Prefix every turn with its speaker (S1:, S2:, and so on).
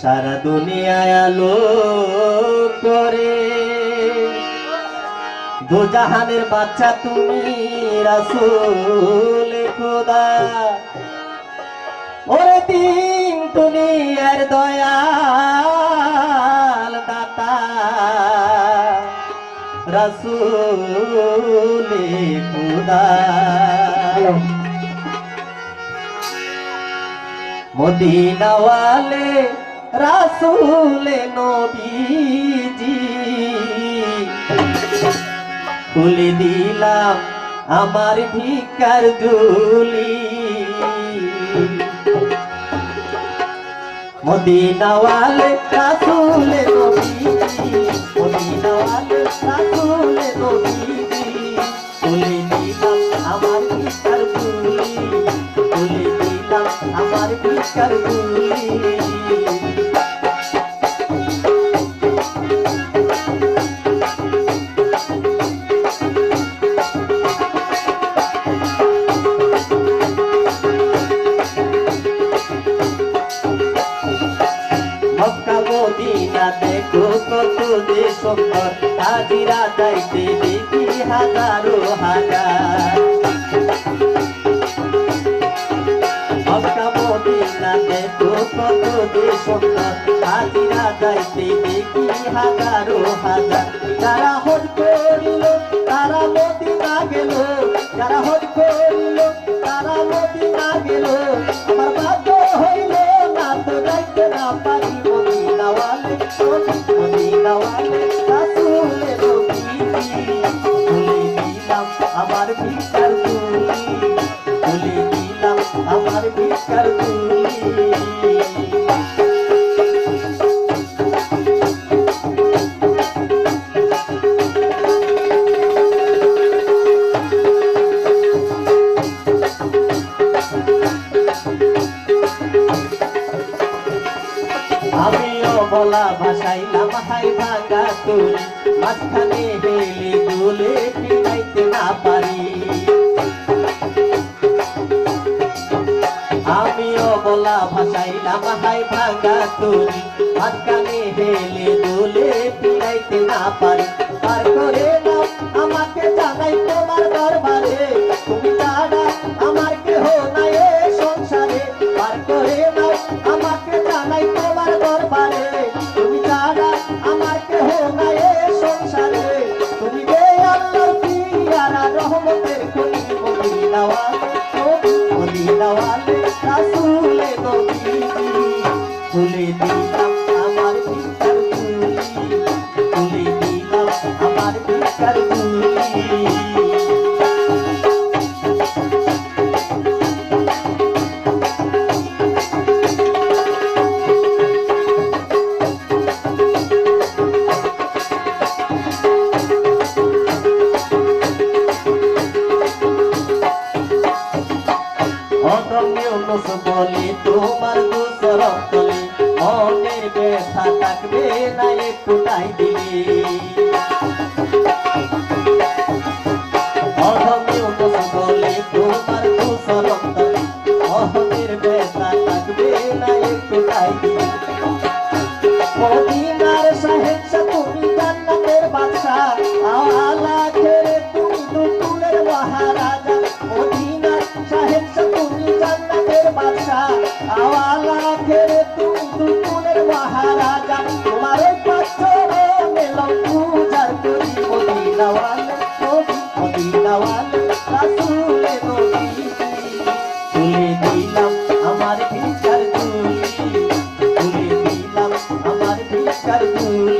S1: সারা দুনিয়ায় আলো করে দু জাহানের বাচ্চা তুমি রাসূল খোদা। ওরে তিন তুমি আর দয়াল দাতা। রাসূল খোদা। মদিনাওয়ালে রাসূলে নবীজি। খুলে দিলাম আমার ভিকার দুলি মদিনাওয়ালে রাসূলে নবীজি, মদিনাওয়ালে রাসূলে নবীজি। খুলে দিলাম আমার ভিকার দুলি খুলে দিলাম আমার ভিকার দুলি দেখো কত যে সুন্দর হাজিরা যাইতে দেখি হাজারো? হাজার মক্কা মদিনা দেখো কত যে সুন্দর হাজিরা যাইতে দেখি হজ করিল, তারা মদিনা গেল যারা হজ করিল, তারা মদিনা গেল আমার ভাগ্য হইল না, তো যাইতে না পারি। আমার ভিকার আমিও ভাষায় না হাই ভাঙা তুল মাঝখানে হেলে দুলে ফিরাইতে না পারি। আমিও বলা না হাই ভাঙা তুল মাঝখানে হেলে দুলে ফিরাইতে না পারি। পার বলে তোমার দোসর তলে মনের ব্যথা থাকবে না তাই দিলে তোমার তলে মনের ব্যথা থাকবে না একটু দিলে মহারাজা, তোমার পাথর মেলাম পূজার করি মদিনাওয়ালে মদিনাওয়ালে রাসূলে নবী। তুলে দিলাম আমার ভিকার তুলি তুলে দিলাম আমার ভিকার তুলি